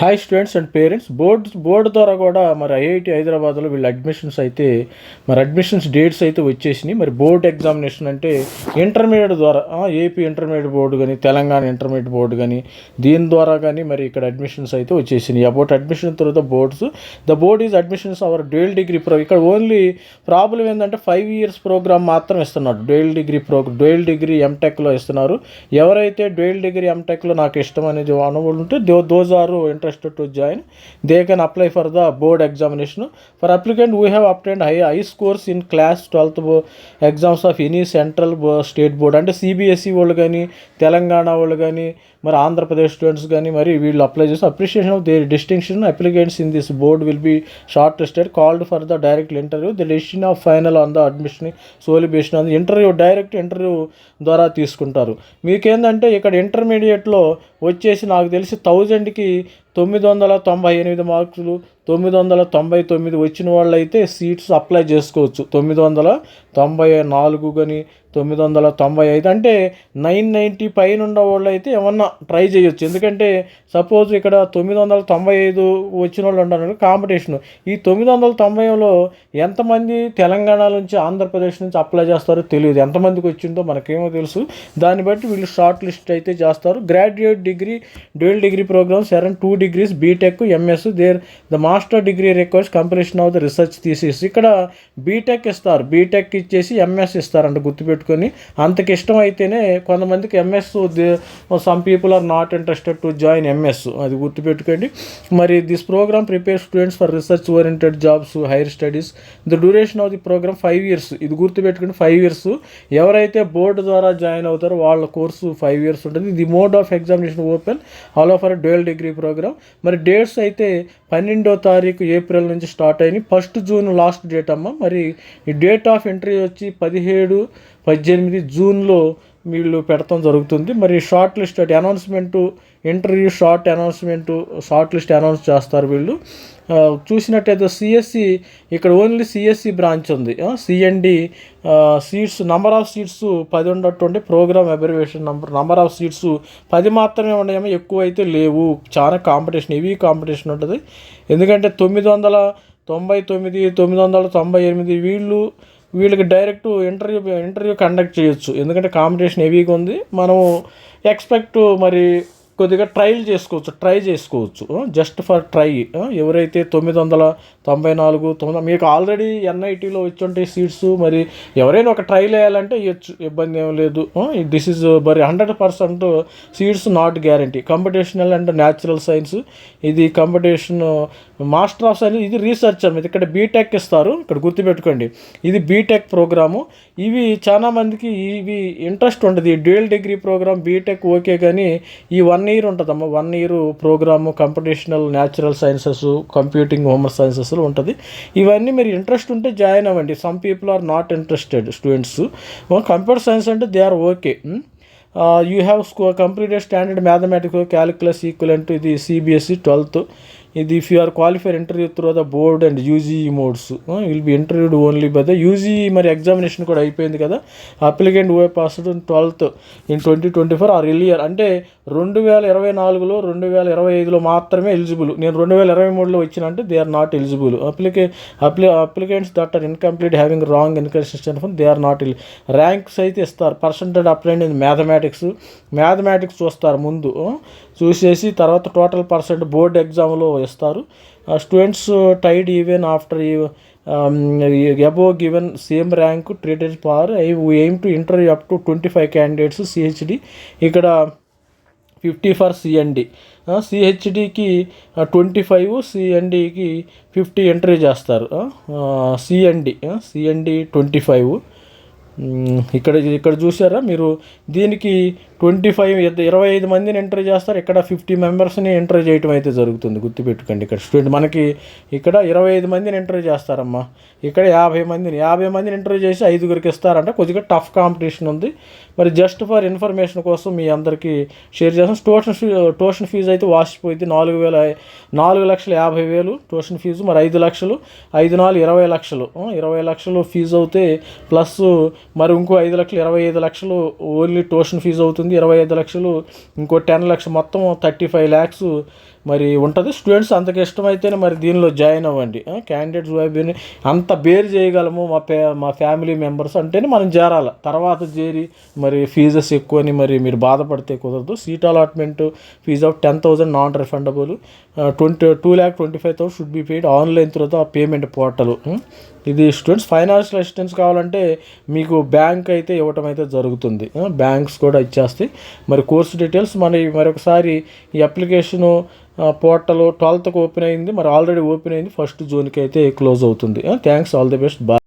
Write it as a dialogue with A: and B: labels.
A: Hi students and parents board board ద్వారా కూడా మరి ఐఐటి హైదరాబాద్లో వీళ్ళ అడ్మిషన్స్ అయితే మరి అడ్మిషన్స్ డేట్స్ అయితే వచ్చేసినాయి. మరి బోర్డ్ ఎగ్జామినేషన్ అంటే ఇంటర్మీడియట్ ద్వారా ఏపీ ఇంటర్మీడియట్ బోర్డు కానీ తెలంగాణ ఇంటర్మీడియట్ బోర్డు కానీ దీని ద్వారా కానీ మరి ఇక్కడ అడ్మిషన్స్ అయితే వచ్చేసినాయి. About admission through the boards the board is admissions our dual degree pro ఇక్కడ ఓన్లీ ప్రాబ్లం ఏంటంటే ఫైవ్ ఇయర్స్ ప్రోగ్రామ్ మాత్రం ఇస్తున్నారు. Dual degree pro dual degree ఎంటెక్లో ఇస్తున్నారు. ఎవరైతే డ్యూయల్ డిగ్రీ ఎంటెక్లో నాకు ఇష్టం అనేది అనుభవం ఉంటే those those are interested to join they can apply for the board examination for applicant we have attained high high scores in class twelfth exams of any central state board అంటే CBSE వాళ్ళు కానీ తెలంగాణ వాళ్ళు కానీ మరి Andhra Pradesh students కానీ మరి వీళ్ళు apply చేసి appreciation of their distinction applicants in this board will be short listed called for the direct interview the decision of final on the admission solely based on interview direct interview ద్వారా తీసుకుంటారు. మీకేందంటే ఇక్కడ ఇంటర్మీడియట్లో వచ్చేసి నాకు తెలిసి థౌజండ్కి తొమ్మిది వందల తొంభై ఎనిమిది మార్కులు తొమ్మిది వందల తొంభై తొమ్మిది వచ్చిన వాళ్ళైతే సీట్స్ అప్లై చేసుకోవచ్చు. తొమ్మిది వందల తొంభై నాలుగు కానీ తొమ్మిది వందల తొంభై ఐదు అంటే నైన్ నైంటీ పైన ఉన్న వాళ్ళు అయితే ఏమన్నా ట్రై చేయొచ్చు. ఎందుకంటే సపోజ్ ఇక్కడ తొమ్మిది వందల తొంభై ఐదు వచ్చిన వాళ్ళు ఉన్నారు కాంపిటీషన్ ఈ తొమ్మిది వందల తొంభైలో ఎంతమంది తెలంగాణ నుంచి ఆంధ్రప్రదేశ్ నుంచి అప్లై చేస్తారో తెలియదు. ఎంతమందికి వచ్చిందో మనకేమో తెలుసు. దాన్ని బట్టి వీళ్ళు షార్ట్ లిస్ట్ అయితే చేస్తారు. Graduate degree dual degree programmes around two degrees BTech MS there the మా master degree requires completion of the research thesis ఇక్కడ బీటెక్ ఇస్తారు. బీటెక్ ఇచ్చేసి ఎంఎస్ ఇస్తారంట గుర్తుపెట్టుకొని. అంతకి ఇష్టం అయితేనే కొంతమందికి MS some people are not interested to join MS అది గుర్తుపెట్టుకోండి. మరి this programme prepare students for research oriented jobs higher studies the duration of the programme five years ఇది గుర్తుపెట్టుకుని ఫైవ్ ఇయర్స్ ఎవరైతే బోర్డు ద్వారా జాయిన్ అవుతారో వాళ్ళ కోర్సు ఫైవ్ ఇయర్స్ ఉంటుంది. The mode of examination open all over dual degree programme మరి dates అయితే పన్నెండో తారీఖు ఏప్రిల్ నుంచి స్టార్ట్ అయినాయి ఫస్ట్ జూన్ లాస్ట్ డేట్ అమ్మ. మరి ఈ డేట్ ఆఫ్ ఎంట్రీ వచ్చి పదిహేడు పద్దెనిమిది జూన్లో వీళ్ళు పెడతాం జరుగుతుంది. మరి షార్ట్ లిస్ట్ అంటే announcement interview short announcement short list announce చేస్తారు వీళ్ళు. చూసినట్టయితే సిఎస్సి ఇక్కడ ఓన్లీ సిఎస్సి బ్రాంచ్ ఉంది. CMD seats number of seats పది ఉండటువంటి programme abbreviation number number of seats పది మాత్రమే ఉన్నాయేమో ఎక్కువ అయితే లేవు. చాలా కాంపిటీషన్ ఇవి కాంపిటీషన్ ఉంటుంది. ఎందుకంటే తొమ్మిది వందల తొంభై తొమ్మిది తొమ్మిది వందల తొంభై ఎనిమిది వీళ్ళు వీళ్ళకి డైరెక్ట్ ఇంటర్వ్యూ ఇంటర్వ్యూ కండక్ట్ చేయొచ్చు. ఎందుకంటే కాంపిటీషన్ హెవీగా ఉంది. మనం ఎక్స్పెక్ట్ మరి కొద్దిగా ట్రయల్ చేసుకోవచ్చు ట్రై చేసుకోవచ్చు. జస్ట్ ఫర్ ట్రై ఎవరైతే తొమ్మిది వందల తొంభై నాలుగు తొమ్మిది మీకు ఆల్రెడీ ఎన్ఐటీలో వచ్చుంటే సీట్స్ మరి ఎవరైనా ఒక ట్రైల్ వేయాలంటే ఇవ్వచ్చు ఇబ్బంది ఏం లేదు. దిస్ ఈజ్ మరి hundred percent seats not guarantee competitional and natural science ఇది కంపిటీషన్ మాస్టర్ ఆఫ్ సైన్స్ ఇది రీసెర్చ్ అనేది ఇక్కడ బీటెక్ ఇస్తారు ఇక్కడ గుర్తుపెట్టుకోండి. ఇది బీటెక్ ప్రోగ్రాము ఇవి చాలా మందికి ఇవి ఇంట్రెస్ట్ ఉంటుంది ఈ dual degree programme BTech okay కానీ ఈ వన్ వన్ ఇయర్ ఉంటుందమ్మా. One year programme competitional natural sciences computing homer sciences ఉంటుంది. ఇవన్నీ మీరు ఇంట్రెస్ట్ ఉంటే జాయిన్ అవ్వండి. Some people are not interested students computer science అంటే they are okay you have score completed standard mathematics calculus equivalent ఇది CBSE twelfth ఇది if you are qualified interview through the board and UG modes will be interviewed only by the UG మరి examination కూడా అయిపోయింది కదా. Applicant who passed twelfth in twenty twenty four or year అంటే రెండు వేల ఇరవై నాలుగులో రెండు వేల ఇరవై ఐదులో మాత్రమే ఎలిజిబుల్ నేను రెండు వేల ఇరవై మూడులో వచ్చినంటే దే ఆర్ నాట్ ఎలిజిబుల్ అప్లికే అప్లి applicants that are incomplete having wrong inconsistent phone they are not ఎలి ర్యాంక్స్ అయితే ఇస్తారు. పర్సంటేజ్ అప్లైన్ ఇన్ మ్యాథమెటిక్స్ మ్యాథమెటిక్స్. చూస్తారు ముందు. చూసేసి తర్వాత టోటల్ పర్సెంట్ బోర్డ్ ఎగ్జామ్లో ఇస్తారు. Students tied even after above given same rank treated for I aim to interview up to twenty five candidates CHD. ఇక్కడ ఫిఫ్టీ ఫర్ సిఎండి సిహెచ్డికి ట్వంటీ ఫైవ్ సిఎండికి fifty entry చేస్తారు. CMD CMD twenty five. ఇక్కడ ఇక్కడ చూసారా మీరు? దీనికి twenty five ఇరవై ఐదు మందిని ఎంటర్ చేస్తారు. ఇక్కడ ఫిఫ్టీ మెంబర్స్ని ఎంటర్ చేయటం అయితే జరుగుతుంది. గుర్తుపెట్టుకోండి ఇక్కడ. స్టూడెంట్ మనకి ఇక్కడ ఇరవై ఐదు మందిని ఎంటర్ చేస్తారమ్మా. ఇక్కడ యాభై మందిని యాభై మందిని ఎంటర్ చేసి ఐదుగురికి ఇస్తారంటే. కొద్దిగా టఫ్ కాంపిటీషన్ ఉంది. మరి జస్ట్ ఫర్ ఇన్ఫర్మేషన్ కోసం మీ అందరికీ షేర్ చేస్తాం. ట్యూషన్ ఫీ ట్యూషన్ ఫీజు అయితే వాసిపోయింది. నాలుగు వేల నాలుగు లక్షల యాభై వేలు ట్యూషన్ ఫీజు. మరి ఐదు లక్షలు ఐదు నాలుగు ఇరవై లక్షలు. ఇరవై లక్షలు ఫీజు అవుతే ప్లస్ మరి ఇంకో ఐదు లక్షలు ఇరవై ఐదు లక్షలు ఓన్లీ ట్యూషన్ ఫీజు అవుతుంది. ఉంది ఇరవై ఐదు లక్షలు ఇంకో టెన్ లక్షలు మొత్తం థర్టీ ఫైవ్ ల్యాక్స్ మరి ఉంటుంది. స్టూడెంట్స్ అంతకు ఇష్టమైతేనే మరి దీనిలో జాయిన్ అవ్వండి. క్యాండిడేట్స్ వైపుని అంత బేర్ చేయగలము మా పే మా ఫ్యామిలీ మెంబర్స్ అంటేనే మనం చేరాలి. తర్వాత చేరి మరి ఫీజెస్ ఎక్కువని మరి మీరు బాధపడితే కుదరదు. Seat allotment fee of ten thousand non refundable. Twenty two lakh twenty five thousand should be paid online తర్వాత పేమెంట్ పోర్టల్. ఇది స్టూడెంట్స్ ఫైనాన్షియల్ అసిస్టెన్స్ కావాలంటే మీకు బ్యాంక్ అయితే ఇవ్వటం అయితే జరుగుతుంది. బ్యాంక్స్ కూడా ఇచ్చేస్తాయి. మరి కోర్సు డీటెయిల్స్ మన మరొకసారి ఈ అప్లికేషను పోర్టల్ ట్వెల్త్కి ఓపెన్ అయింది. మరి ఆల్రెడీ ఓపెన్ అయింది. ఫస్ట్ జూన్కి అయితే క్లోజ్ అవుతుంది. Thanks all the best. Bye.